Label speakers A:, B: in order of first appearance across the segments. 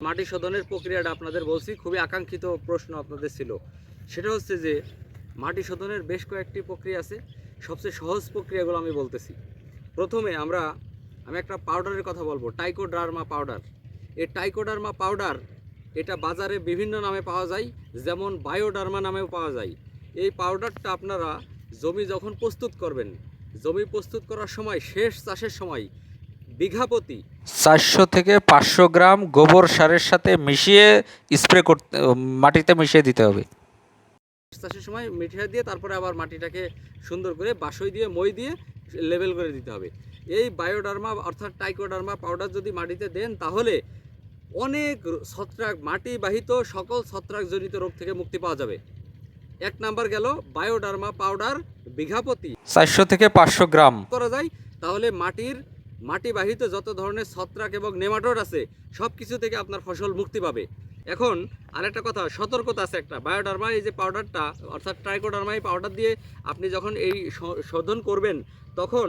A: মাটি শোধনের প্রক্রিয়াটা আপনাদের বলছি, খুবই আকাঙ্ক্ষিত প্রশ্ন আপনাদের ছিল। সেটা হচ্ছে যে, মাটি শোধনের বেশ কয়েকটি প্রক্রিয়া আছে। সবচেয়ে সহজ প্রক্রিয়াগুলো আমি বলতেছি। প্রথমে আমরা, আমি একটা পাউডারের কথা বলব, টাইকোডার্মা পাউডার। এই টাইকোডার্মা পাউডার, এটা বাজারে বিভিন্ন নামে পাওয়া যায়, যেমন বায়োডার্মা নামেও পাওয়া যায়। এই পাউডারটা আপনারা জমি যখন প্রস্তুত করবেন, জমি প্রস্তুত করার সময়, শেষ চাষের সময় বিঘা প্রতি।
B: চারশো থেকে পাঁচশো গ্রাম গোবর সারের সাথে মিশিয়ে স্প্রে করতে মাটিতে মিশিয়ে দিতে হবে।
A: চাষের সময় মিঠিয়ে দিয়ে তারপরে আবার মাটিটাকে সুন্দর করে বাসই দিয়ে মই দিয়ে লেবেল করে দিতে হবে। এই বায়োডার্মা অর্থাৎ টাইকোডার্মা পাউডার যদি মাটিতে দেন তাহলে অনেক ছত্রাক মাটি বাহিত সকল ছত্রাকজনিত রোগ থেকে মুক্তি পাওয়া যাবে। এক নাম্বার গেল বায়োডার্মা পাউডার বিঘাপতি
B: চারশো থেকে পাঁচশো গ্রাম।
A: করা যায় তাহলে মাটির মাটি বাহিত যত ধরনের ছত্রাক এবং নেমাটোড আছে সব কিছু থেকে আপনার ফসল মুক্তি পাবে। এখন আরেকটা কথা, সতর্কতা আছে একটা। বায়োডার্মা এই যে পাউডারটা অর্থাৎ ট্রাইকোডার্মা এই পাউডার দিয়ে আপনি যখন এই শোধন করবেন, তখন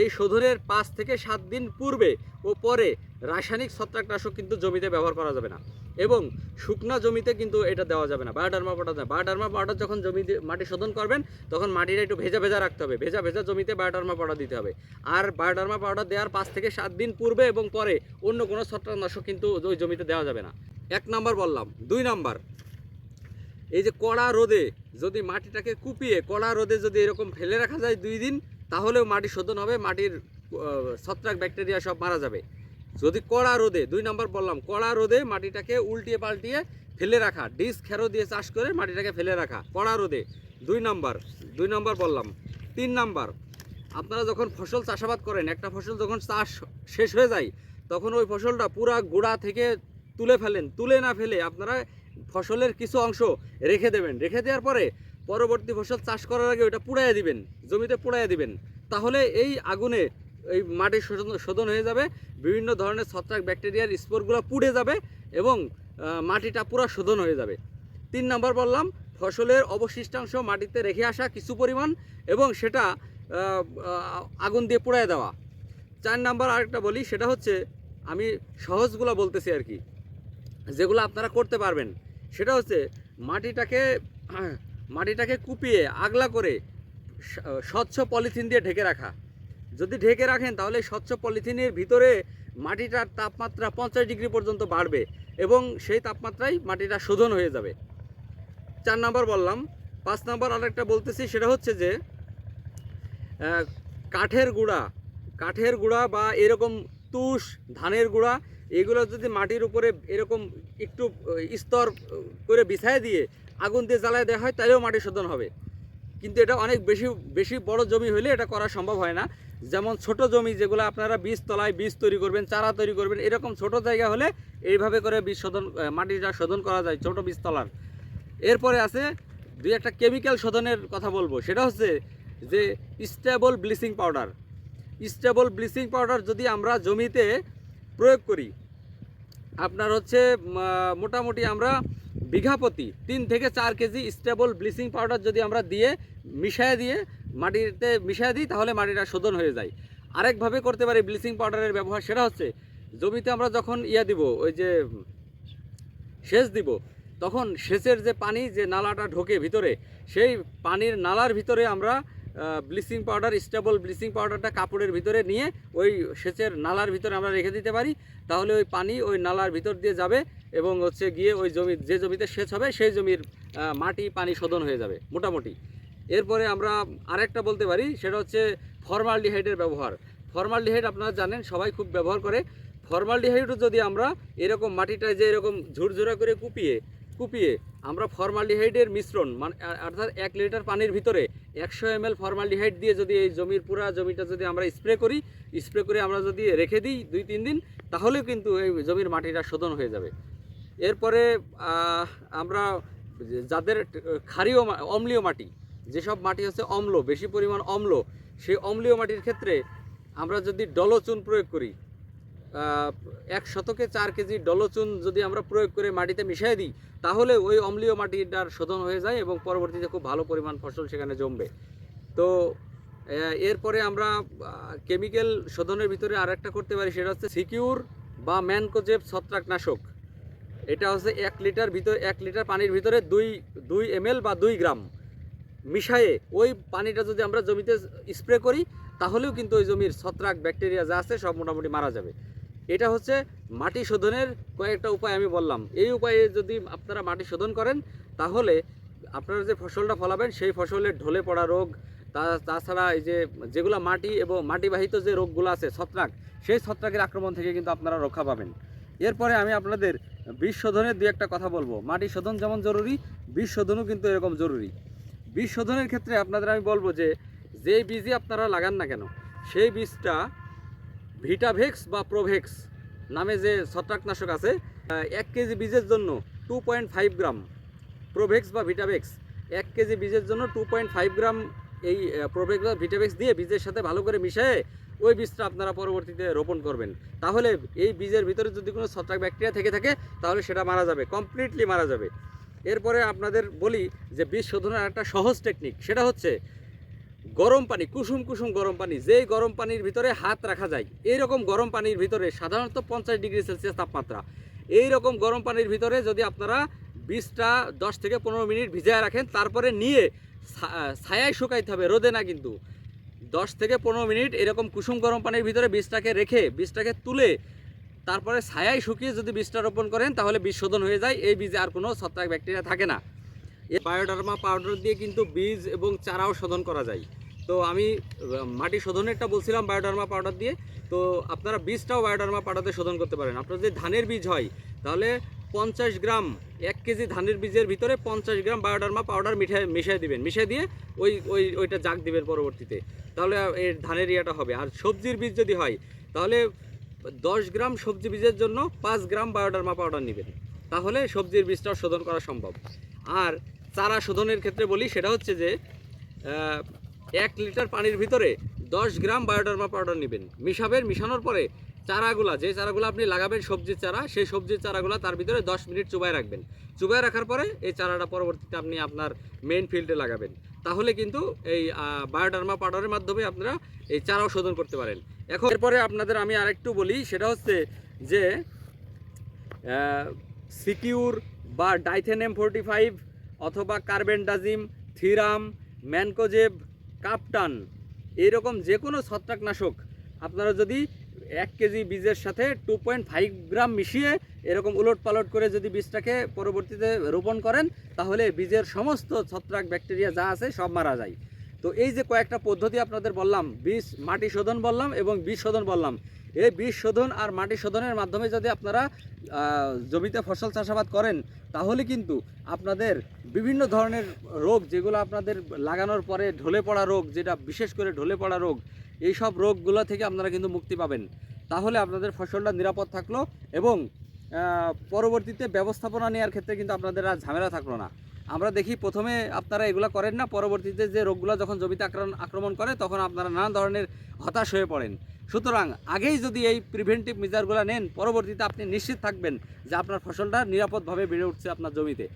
A: এই শোধনের পাঁচ থেকে সাত দিন পূর্বে ও পরে রাসায়নিক ছত্রাকনাশক কিন্তু জমিতে ব্যবহার করা যাবে না। এবং শুকনা জমিতে কিন্তু এটা দেওয়া যাবে না। বায়োডার্মা পাউডার দেয় বায়োডার্মা পাউডার যখন জমিতে মাটি শোধন করবেন, তখন মাটিটা একটু ভেজা ভেজা রাখতে হবে। ভেজা ভেজা জমিতে বায়োডার্মা পাউডার দিতে হবে। আর বায়োডার্মা পাউডার দেওয়ার পাঁচ থেকে সাত দিন পূর্বে এবং পরে অন্য কোনো ছত্রাকনাশক কিন্তু ওই জমিতে দেওয়া যাবে না। এক নাম্বার বললাম, দুই নাম্বার। এই যে কড়া রোদে যদি মাটিটাকে কুপিয়ে, কড়া রোদে যদি এরকম ফেলে রাখা যায় দুই দিন, তাহলেও মাটি শোধন হবে, মাটির ছত্রাক ব্যাকটেরিয়া সব মারা যাবে। যদি কড়া রোদে, দুই নাম্বার বললাম, কড়া রোদে মাটিটাকে উল্টিয়ে পাল্টিয়ে ফেলে রাখা ডিস খেরো দিয়ে চাষ করে মাটিটাকে ফেলে রাখা, কড়া রোদে, দুই নাম্বার দুই নাম্বার বললাম। তিন নাম্বার, আপনারা যখন ফসল চাষাবাদ করেন, একটা ফসল যখন চাষ শেষ হয়ে যায়, তখন ওই ফসলটা পুরা গোড়া থেকে তুলে ফেলেন, তুলে না ফেলে আপনারা ফসলের কিছু অংশ রেখে দেবেন। রেখে দেওয়ার পরে পরবর্তী ফসল চাষ করার আগে ওটা পুড়াইয়া দিবেন, জমিতে পুড়াইয়া দিবেন। তাহলে এই আগুনে এই মাটি শোধন শোধন হয়ে যাবে, বিভিন্ন ধরনের ছত্রাক ব্যাকটেরিয়ার স্পোরগুলো পুড়ে যাবে এবং মাটিটা পুরো শোধন হয়ে যাবে। তিন নম্বর বললাম, ফসলের অবশিষ্টাংশ মাটিতে রেখে আসা কিছু পরিমাণ এবং সেটা আগুন দিয়ে পোড়ায় দেওয়া। চার নাম্বার আরেকটা বলি, সেটা হচ্ছে আমি সহজগুলো বলতেছি আর কি। যেগুলো আপনারা করতে পারবেন, সেটা হচ্ছে মাটিটাকে মাটিটাকে কুপিয়ে আগলা করে স্বচ্ছ পলিথিন দিয়ে ঢেকে রাখা। যদি ঢেকে রাখেন, তাহলে স্বচ্ছ পলিথিনের ভিতরে মাটিটার তাপমাত্রা পঞ্চাশ ডিগ্রি পর্যন্ত বাড়বে এবং সেই তাপমাত্রায় মাটিটা শোধন হয়ে যাবে। চার নাম্বার বললাম। পাঁচ নাম্বার আরেকটা বলতেছি, সেটা হচ্ছে যে কাঠের গুঁড়া কাঠের গুঁড়া বা এরকম তুষ, ধানের গুঁড়া এগুলো যদি মাটির উপরে এরকম একটু স্তর করে বিছায় দিয়ে আগুন দিয়ে জ্বালায় দেওয়া হয় তাহলেও মাটি শোধন হবে। কিন্তু এটা অনেক বেশি বেশি বড় জমি হলে এটা করা সম্ভব হয় না। যেমন ছোট জমি যেগুলো আপনারা বীজ তলায় বীজ তৈরি করবেন, চারা তৈরি করবেন, এরকম ছোট জায়গা হলে এইভাবে করে বীজ শোধন মাটিটা শোধন করা যায় ছোট বীজ তলার। এরপরে আছে দুই একটা কেমিক্যাল শোধনের কথা বলব। সেটা হচ্ছে যে stable bleaching powder. Stable bleaching powder যদি আমরা জমিতে প্রয়োগ করি আপনার হচ্ছে মোটামুটি আমরা বিঘা প্রতি তিন থেকে চার কেজি স্টেবল ব্লিচিং পাউডার যদি আমরা দিয়ে মিশায় দিয়ে মাটিতে মিশিয়ে দিই, তাহলে মাটিটা শোধন হয়ে যায়। আরেকভাবে করতে পারি ব্লিচিং পাউডারের ব্যবহার সেটা হচ্ছে, জমিতে আমরা যখন ইয়া দিব, ওই যে সেচ দিব, তখন সেচের যে পানি যে নালাটা ঢোকে ভিতরে, সেই পানির নালার ভিতরে আমরা ব্লিচিং পাউডার, স্টেবল ব্লিচিং পাউডারটা কাপড়ের ভিতরে নিয়ে ওই সেচের নালার ভিতরে আমরা রেখে দিতে পারি। তাহলে ওই পানি ওই নালার ভিতর দিয়ে যাবে এবং হচ্ছে গিয়ে ওই জমি, যে জমিতে সেচ হবে সেই জমির মাটি, পানি শোধন হয়ে যাবে মোটামুটি। এরপরে আমরা আরেকটা বলতে পারি, সেটা হচ্ছে ফর্মালডিহাইডের ব্যবহার। ফর্মালডিহাইড আপনারা জানেন, সবাই খুব ব্যবহার করে। ফর্মালডিহাইডও যদি আমরা এরকম মাটিটায় যে এরকম ঝুরঝুরা করে কুপিয়ে কুপিয়ে আমরা ফর্মালডিহাইডের মিশ্রণ মানে অর্থাৎ এক লিটার পানির ভিতরে একশো এম এল ফর্মালডিহাইড দিয়ে যদি এই জমির পুরা জমিটা যদি আমরা স্প্রে করি, স্প্রে করে আমরা যদি রেখে দিই দুই তিন দিন, তাহলেও কিন্তু এই জমির মাটিটা শোধন হয়ে যাবে। এরপরে আমরা যাদের ক্ষারীয় অম্লীয় মাটি, যেসব মাটি হচ্ছে অম্ল, বেশি পরিমাণ অম্ল, সেই অম্লীয় মাটির ক্ষেত্রে আমরা যদি ডলচুন প্রয়োগ করি এক শতকে চার কেজি ডলচুন যদি আমরা প্রয়োগ করে মাটিতে মিশিয়ে দিই, তাহলে ওই অম্লীয় মাটিটার শোধন হয়ে যায় এবং পরবর্তীতে খুব ভালো পরিমাণ ফসল সেখানে জমবে। তো এরপরে আমরা কেমিক্যাল শোধনের ভিতরে আরেকটা করতে পারি, সেটা হচ্ছে সিকিউর বা ম্যানকোজেব ছত্রাকনাশক। এটা হচ্ছে এক লিটার ভিতরে, এক লিটার পানির ভিতরে দুই দুই এম বা দুই গ্রাম মিশায়ে ওই পানিটা যদি আমরা জমিতে স্প্রে করি, তাহলেও কিন্তু ওই জমির ছত্রাক, ব্যাকটেরিয়া যা আছে সব মোটামুটি মারা যাবে। এটা হচ্ছে মাটি শোধনের কয়েকটা উপায় আমি বললাম। এই উপায়ে যদি আপনারা মাটি শোধন করেন, তাহলে আপনারা যে ফসলটা ফলাবেন, সেই ফসলের ঢলে পড়া রোগ, তা, তাছাড়া এই যে যেগুলো মাটি এবং মাটিবাহিত যে রোগগুলো আছে, ছত্রাক, সেই ছত্রাকের আক্রমণ থেকে কিন্তু আপনারা রক্ষা পাবেন। এরপরে আমি আপনাদের বীজ শোধনের দু একটা কথা বলব। মাটি শোধন যেমন জরুরি বীজ শোধনও কিন্তু এরকম জরুরি। বিষ শোধনের ক্ষেত্রে আপনাদের আমি বলব যে, যেই বীজই আপনারা লাগান না কেন, সেই বীজটা ভিটাভেক্স বা প্রোভেক্স নামে যে ছত্রাকনাশক আছে এক কেজি বীজের জন্য two point five gram. Provax বা ভিটাভেক্স এক কেজি বীজের জন্য টু পয়েন্ট ফাইভ গ্রাম এই প্রোভেক্স বা ভিটাভেক্স দিয়ে বীজের সাথে ভালো করে মিশিয়ে ওই বীজটা আপনারা পরবর্তীতে রোপণ করবেন। তাহলে এই বীজের ভিতরে যদি কোনো ছত্রাক ব্যাকটেরিয়া থেকে থাকে, তাহলে সেটা মারা যাবে কমপ্লিটলি মারা যাবে। এরপরে আপনাদের বলি যে বীজ শোধনের একটা সহজ টেকনিক সেটা হচ্ছে গরম পানি, কুসুম কুসুম গরম পানি, যেই গরম পানির ভিতরে হাত রাখা যায় এই রকম গরম পানির ভিতরে সাধারণত পঞ্চাশ ডিগ্রি সেলসিয়াস তাপমাত্রা। এই রকম গরম পানির ভিতরে যদি আপনারা বীজটা দশ থেকে পনেরো মিনিট ভিজায় রাখেন, তারপরে নিয়ে ছায়ায় শুকাইতে হবে, রোদে না কিন্তু। দশ থেকে পনেরো মিনিট এরকম কুসুম গরম পানির ভিতরে বীজটাকে রেখে বীজটাকে তুলে, তারপরে ছায়ায় শুকিয়ে যদি বীজটা রোপণ করেন, তাহলে বীজ শোধন হয়ে যায়, এই বীজে আর কোনো ছত্রাক ব্যাকটেরিয়া থাকে না। বায়োডার্মা পাউডার দিয়ে কিন্তু বীজ এবং চারাও শোধন করা যায়। তো আমি মাটি শোধনেরটা বলছিলাম বায়োডার্মা পাউডার দিয়ে। তো আপনারা বীজটাও বায়োডার্মা পাউডার দিয়ে শোধন করতে পারেন। আপনার যদি ধানের বীজ হয়, তাহলে পঞ্চাশ গ্রাম, এক কেজি ধানের বীজের ভিতরে পঞ্চাশ গ্রাম বায়োডার্মা পাউডার মিঠাই মিশিয়ে দিবেন। মিশিয়ে দিয়ে ওই ওই, ওইটা জাগ দিবেন পরবর্তীতে। তাহলে এর ধানের ইয়েটা হবে। আর সবজির বীজ যদি হয়, তাহলে দশ গ্রাম সবজি বীজের জন্য পাঁচ গ্রাম বায়োডার্মা পাউডার নেবেন। তাহলে সবজির বীজটাও শোধন করা সম্ভব। আর চারা শোধনের ক্ষেত্রে বলি, সেটা হচ্ছে যে এক লিটার পানির ভিতরে দশ গ্রাম বায়োডার্মা পাউডার নেবেন। মিশাবেন মিশানোর পরে চারাগুলা, যে চারাগুলো আপনি লাগাবেন, সবজির চারা, সেই সবজির চারাগুলো তার ভিতরে দশ মিনিট চুবায় রাখবেন। চুবায় রাখার পরে এই চারাটা পরবর্তীতে আপনি আপনার মেইন ফিল্ডে লাগাবেন। তাহলে কিন্তু এই বায়োডার্মা পাউডারের মাধ্যমে আপনারা এই চারাও শোধন করতে পারেন। এখন এরপরে আপনাদের আমি আরেকটু বলি, সেটা হচ্ছে যে সিকিউর বা ডাইথেনেম ফোরটি ফাইভ অথবা কার্বেন্ডাজিম থিরাম, ম্যানকোজেব, কাপটান এরকম যে কোনো ছত্রাকনাশক আপনারা যদি এক কেজি বীজের সাথে টু পয়েন্ট ফাইভ গ্রাম মিশিয়ে এরকম উলট পালট করে যদি বীজটাকে পরবর্তীতে রোপণ করেন, তাহলে বীজের সমস্ত ছত্রাক ব্যাকটেরিয়া যা আছে সব মারা যায়। তো এই যে কয়েকটা পদ্ধতি আপনাদের বললাম, বীজ, মাটি শোধন বললাম এবং বীজ শোধন বললাম। এই বীজ শোধন আর মাটি শোধনের মাধ্যমে যদি আপনারা জমিতে ফসল চাষাবাদ করেন, তাহলে কিন্তু আপনাদের বিভিন্ন ধরনের রোগ যেগুলো আপনাদের লাগানোর পরে ঢলে পড়া রোগ, যেটা বিশেষ করে ঢলে পড়া রোগ এই সব রোগগুলো থেকে আপনারা কিন্তু মুক্তি পাবেন। তাহলে আপনাদের ফসলটা নিরাপদ থাকল এবং পরবর্তীতে ব্যবস্থাপনা নেওয়ার ক্ষেত্রে কিন্তু আপনাদের আর ঝামেলা থাকল না। আমরা দেখি প্রথমে আপনারা এগুলো করেন না, পরবর্তীতে যে রোগগুলো যখন জমিতে আক্রমণ আক্রমণ করে, তখন আপনারা নানা ধরনের হতাশ হয়ে পড়েন। সুতরাং আগেই যদি এই প্রিভেন্টিভ মেজারগুলো নেন, পরবর্তীতে আপনি নিশ্চিত থাকবেন যে আপনার ফসলটা নিরাপদভাবে বেড়ে উঠছে আপনার জমিতে।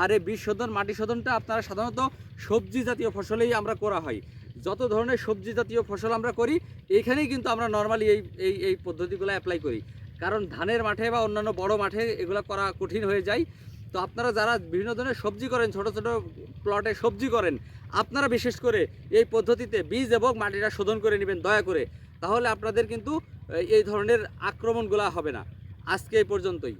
A: আর এই বীজ শোধন, মাটি শোধনটা আপনারা সাধারণত সবজি জাতীয় ফসলেই আমরা করা হয়। যত ধরনের সবজি জাতীয় ফসল আমরা করি এইখানেই কিন্তু আমরা নর্মালি এই এই এই পদ্ধতিগুলো অ্যাপ্লাই করি। কারণ ধানের মাঠে বা অন্যান্য বড় মাঠে এগুলো করা কঠিন হয়ে যায়। তো আপনারা যারা বিভিন্ন ধরনের সবজি করেন, ছোট ছোট প্লটে সবজি করেন, আপনারা বিশেষ করে এই পদ্ধতিতে বীজ এবং মাটিটা শোধন করে নেবেন, দয়া করে। তাহলে আপনাদের কিন্তু এই ধরনের আক্রমণগুলা হবে না। আজকে এই পর্যন্তই।